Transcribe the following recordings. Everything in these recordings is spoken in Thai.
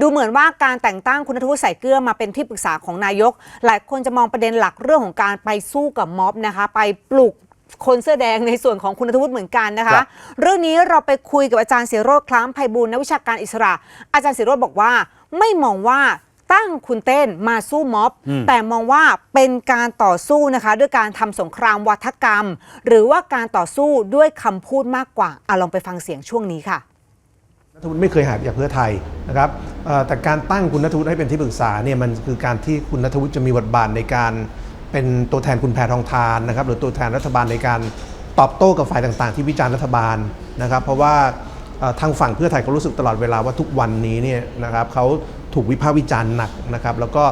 ดูเหมือนว่าการแต่งตั้งคุณนัทวุฒิใส่เกลือมาเป็นที่ปรึกษาของนายก หลายคนจะมองประเด็นหลักเรื่องของการไปสู้กับม็อบนะคะ ไปปลุกคนเสื้อแดงในส่วนของคุณนัทวุฒิเหมือนกันนะครัคะบเรื่องนี้เราไปคุยกับอาจารย์เสียโรธคล้ามไพบูลย์นักวิชาการอิสระ อาจารย์เสียโรธบอกว่า ไม่มองว่าตั้งคุณเต้นมาสู้ม็อบ แต่มองว่าเป็นการต่อสู้นะคะ ด้วยการทำสงครามวัฒกรรม หรือว่าการต่อสู้ด้วยคำพูดมากกว่าอะลองไปฟังเสียงช่วงนี้ค่ะ นัทวุฒิไม่เคยหายไปจากเพื่อไทยนะครับแต่การตั้งคุณนัทวุฒิให้เป็นที่ปรึกษาเนี่ยมันคือการที่คุณนัทวุฒิจะมีบทบาทในการเป็นตัวแทนคุณแพทองทานนะครับหรือตัวแทนรัฐบาลในการตอบโต้กับฝ่ายต่างๆ ที่วิจารณ์รัฐบาลนะครับ เพราะว่าทางฝั่งเพื่อไทยเขารู้สึกตลอดเวลาว่าทุกวันนี้เนี่ยนะครับเขาถูกวิพากษ์วิจารณ์หนักนะครับ แล้วก็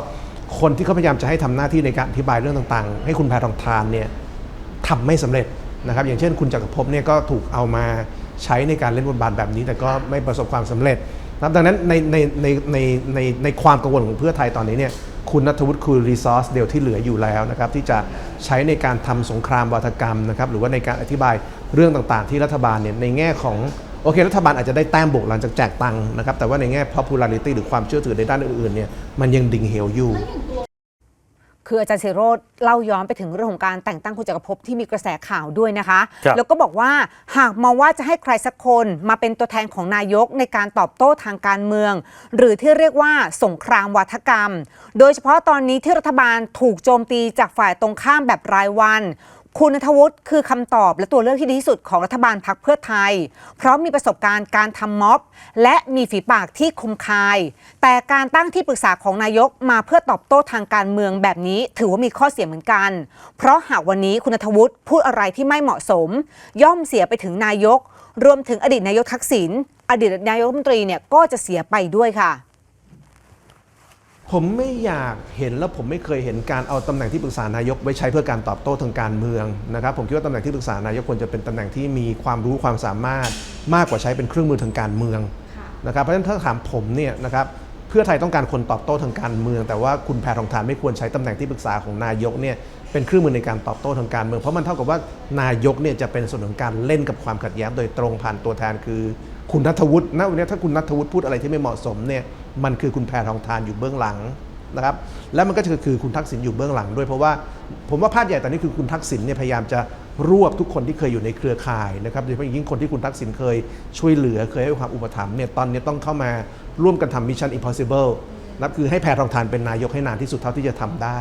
คนที่เขาพยายามจะให้ทำหน้าที่ในการอธิบายเรื่องต่างๆ ให้คุณแพทองทานเนี่ยทำไม่สำเร็จนะครับ อย่างเช่นคุณจักรภพเนี่ยก็ถูกเอามา ใช้ในการเล่นบทบาทแบบนี้ แต่ก็ไม่ประสบความสำเร็จนะครับดังนั้นในในในในในในความกังวลของเพื่อไทยตอนนี้เนี่ยคุณนัทวุฒิคือรีซอสเดียวที่เหลืออยู่แล้วนะครับที่จะใช้ในการทำสงครามวัฒกรรมนะครับหรือว่าในการอธิบายเรื่องต่างๆ ที่รัฐบาลเนี่ยในแง่ของโอเค รัฐบาลอาจจะได้แต้มบวกหลังจากแจกตังค์นะครับแต่ว่าในแง่ popularity หรือความเชื่อถือในด้านอื่นๆเนี่ยมันยังดิ่งเหวอยู่ คืออาจารย์เซโรธเล่าย้อนไปถึงเรื่องของการแต่งตั้งคุณจักรภพที่มีกระแสข่าวด้วยนะคะครับแล้วก็บอกว่าหากมองว่าจะให้ใครสักคนมาเป็นตัวแทนของนายกในการตอบโต้ทางการเมือง หรือที่เรียกว่าสงครามวัฒกรรม โดยเฉพาะตอนนี้ที่รัฐบาลถูกโจมตีจากฝ่ายตรงข้ามแบบรายวัน คุณนทวุฒิคือคำตอบและตัวเลือกที่ดีที่สุดของรัฐบาลพักเพื่อไทย เพราะมีประสบการณ์การทำม็อบ และมีฝีปากที่คมคาย แต่การตั้งที่ปรึกษาของนายกมาเพื่อตอบโต้ทางการเมืองแบบนี้ ถือว่ามีข้อเสียเหมือนกัน เพราะหากวันนี้คุณนทวุฒิพูดอะไรที่ไม่เหมาะสม ย่อมเสียไปถึงนายก รวมถึงอดีตนายกทักษิณอดีตนายกรัฐมนตรีเนี่ยก็จะเสียไปด้วยค่ะ ผมไม่อยากเห็นและผมไม่เคยเห็นการเอาตำแหน่งที่ปรึกษานายกไว้ใช้เพื่อการตอบโต้ทางการเมืองนะครับผมคิดว่าตำแหน่งที่ปรึกษานายกควรจะเป็นตำแหน่งที่มีความรู้ความสามารถมากกว่าใช้เป็นเครื่องมือทางการเมืองนะครับเพราะฉะนั้นถ้าถามผมเนี่ยนะครับเพื่อไทยต้องการคนตอบโต้ทางการเมือง แต่ว่าคุณแพทองทานไม่ควรใช้ตำแหน่งที่ปรึกษาของนายกเนี่ยเป็นเครื่องมือในการตอบโต้ทางการเมือง เพราะมันเท่ากับว่านายกเนี่ยจะเป็นส่วนของการเล่นกับความขัดแย้งโดยตรงผ่านตัวแทนคือ คุณนัทวุฒิณวันนี้ถ้าคุณนัทวุฒิพูดอะไรที่ไม่เหมาะสมเนี่ย มันคือคุณแพรทองทานอยู่เบื้องหลังนะครับและมันก็คือคือคุณทักษิณอยู่เบื้องหลังด้วยเพราะว่าผมว่าภาพใหญ่ตอนนี้คือคุณทักษิณเนี่ยพยายามจะรวบทุกคนที่เคยอยู่ในเครือข่ายนะครับโดยเฉพาะยิ่งคนที่คุณทักษิณเคยช่วยเหลือเคยให้ความอุปถัมภ์เนี่ยตอนนี้ต้องเข้ามาร่วมกันทำมิชชั่นอิมพอสิเบิลนับคือให้แพรทองทานเป็นนายกให้นานที่สุดเท่าที่จะทำได้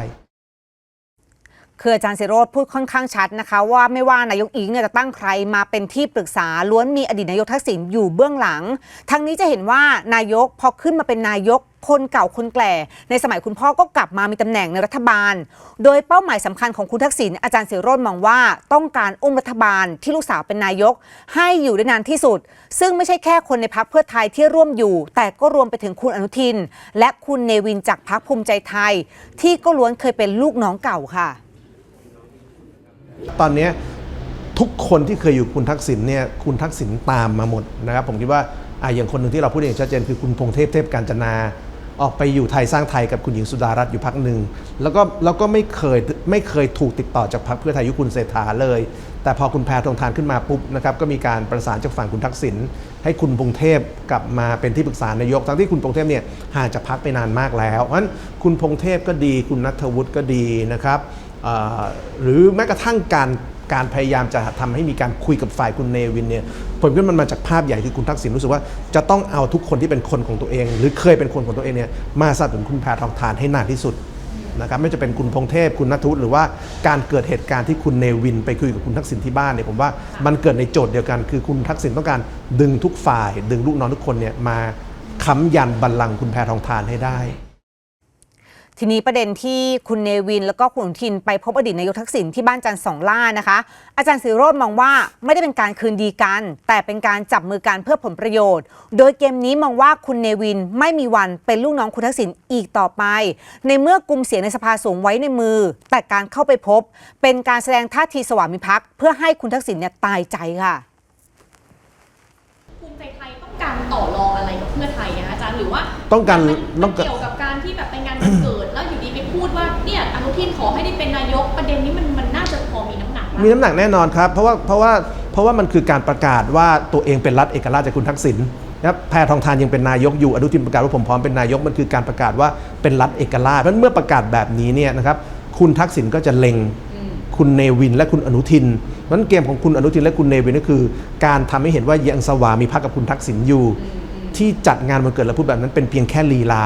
คืออาจารย์เซโรธพูดค่อนข้างชัดนะคะ ว่าไม่ว่านายกอิงเนี่ยจะตั้งใครมาเป็นที่ปรึกษาล้วนมีอดีตนายกทักษิณอยู่เบื้องหลัง ทั้งนี้จะเห็นว่านายกพอขึ้นมาเป็นนายกคนเก่าคนแก่ ในสมัยคุณพ่อก็กลับมามีตำแหน่งในรัฐบาล โดยเป้าหมายสำคัญของคุณทักษิณอาจารย์เสโรธมองว่าต้องการอุ้มรัฐบาลที่ลูกสาวเป็นนายก ให้อยู่ได้นานที่สุด ซึ่งไม่ใช่แค่คนในพักเพื่อไทยที่ร่วมอยู่ แต่ก็รวมไปถึงคุณอนุทิน และคุณเนวินจากพักภูมิใจไทย ที่ก็ล้วนเคยเป็นลูกน้องเก่าค่ะ ตอนนี้ทุกคนที่เคยอยู่คุณทักษิณเนี่ยคุณทักษิณตามมาหมดนะครับ ผมคิดว่าอะอย่างคนหนึ่งที่เราพูดอย่างชัดเจนคือคุณพงเทพเทพการจนา ออกไปอยู่ไทยสร้างไทยกับคุณหญิงสุดารัตน์อยู่พักหนึ่งแล้วก็แล้วก็ไม่เคยไม่เคยถูกติดต่อจากพรรคเพื่อไทยยุคคุณเศรษฐาเลย แต่พอคุณแพทองทานขึ้นมาปุ๊บนะครับก็มีการประสานจากฝั่งคุณทักษิณให้คุณพงเทพกลับมาเป็นที่ปรึกษานายก ทั้งที่คุณพงเทพเนี่ยห่างจากพรรคไปนานมากแล้วเพราะฉะนั้นคุณพงเทพก็ดี คุณนัทวุฒิก็ดีนะครับ หรือแม้กระทั่งการการพยายามจะทำให้มีการคุยกับฝ่ายคุณเนวินเนี่ยผมคิดว่ามันมาจากภาพใหญ่คือคุณทักษิณรู้สึกว่าจะต้องเอาทุกคนที่เป็นคนของตัวเอง หรือเคยเป็นคนของตัวเองเนี่ยมาสนับสนุนคุณแพทองทานให้นานที่สุดนะครับไม่จะเป็นคุณพงเทพคุณนัทวุฒิหรือว่าการเกิดเหตุการณ์ที่คุณเนวิน ไปคุยกับคุณทักษิณที่บ้านเนี่ยผมว่ามันเกิดในโจทย์เดียวกัน คือคุณทักษิณต้องการดึงทุกฝ่าย ดึงลูกน้องทุกคนเนี่ยมาค้ำยันบัลลังก์คุณแพทองทานให้ได้ ทีนี้ประเด็นที่คุณเนวิน แล้วก็คุณอนุทินไปพบอดีตนายกทักษิณที่บ้านจันทร์สองล่านะคะ อาจารย์สิโรธมองว่าไม่ได้เป็นการคืนดีกัน แต่เป็นการจับมือกันเพื่อผลประโยชน์ โดยเกมนี้มองว่าคุณเนวินไม่มีวันเป็นลูกน้องคุณทักษิณอีกต่อไป ในเมื่อกลุ่มเสียงในสภาสูงไว้ในมือ แต่การเข้าไปพบ เป็นการแสดงท่าทีสวามิภักดิ์เพื่อให้คุณทักษิณเนี่ยตายใจค่ะภูมิใจไทยต้องการต่อรองอะไรกับเพื่อไทยอะอาจารย์หรือว่าต้องการมันต้องการเกี่ยวกับ ทินขอให้ได้เป็นนายกประเด็นนี้มันมันน่าจะพอมีน้ำหนักบ้างมีน้ำหนักแน่นอนครับ เพราะว่าเพราะว่าเพราะว่ามันคือการประกาศว่าตัวเองเป็นรัฐเอกราชจากคุณทักษิณนะครับแพทองทานยังเป็นนายกอยู่อนุทินประกาศว่าผมพร้อมเป็นนายกมันคือการประกาศว่าเป็นรัฐเอกราชเพราะฉะนั้นเมื่อประกาศแบบนี้เนี่ยนะครับคุณทักษิณก็จะเล็งคุณเนวินและคุณอนุทินเพราะฉะนั้นเกมของคุณอนุทินและคุณเนวินก็คือ การทำให้เห็นว่ายังสวามีพักกับคุณทักษิณอยู่ ที่จัดงานวันเกิดและพูดแบบนั้นเป็นเพียงแค่ลีลา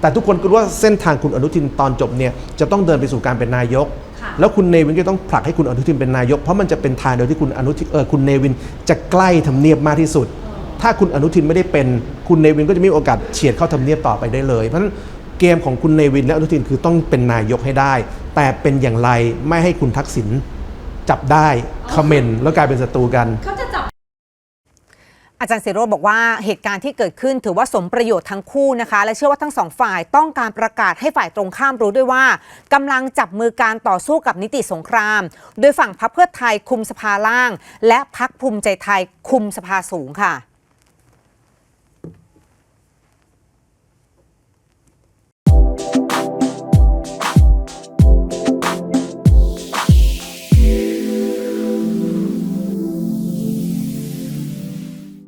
แต่ทุกคนก็รู้ว่าเส้นทางคุณอนุทินตอนจบเนี่ยจะต้องเดินไปสู่การเป็นนายกค่ะแล้วคุณเนวินก็ต้องผลักให้คุณอนุทินเป็นนายก เพราะมันจะเป็นทางเดียวที่คุณอนุทินเออคุณเนวินจะใกล้ทำเนียบมากที่สุด ถ้าคุณอนุทินไม่ได้เป็นคุณเนวินก็จะไม่มีโอกาสเฉียดเข้าทำเนียบต่อไปได้เลยเพราะฉะนั้นเกมของคุณเนวินและอนุทินคือต้องเป็นนายกให้ได้ แต่เป็นอย่างไรไม่ให้คุณทักษิณจับได้คอมเมนต์แล้วกลายเป็นศัตรูกัน เขาจะจับ อาจารย์สิโรบอกว่าเหตุการณ์ที่เกิดขึ้นถือว่าสมประโยชน์ทั้งคู่นะคะ และเชื่อว่าทั้งสองฝ่ายต้องการประกาศให้ฝ่ายตรงข้ามรู้ด้วยว่ากำลังจับมือการต่อสู้กับนิติสงคราม โดยฝั่งพรรคเพื่อไทยคุมสภาล่าง และพรรคภูมิใจไทยคุมสภาสูงค่ะ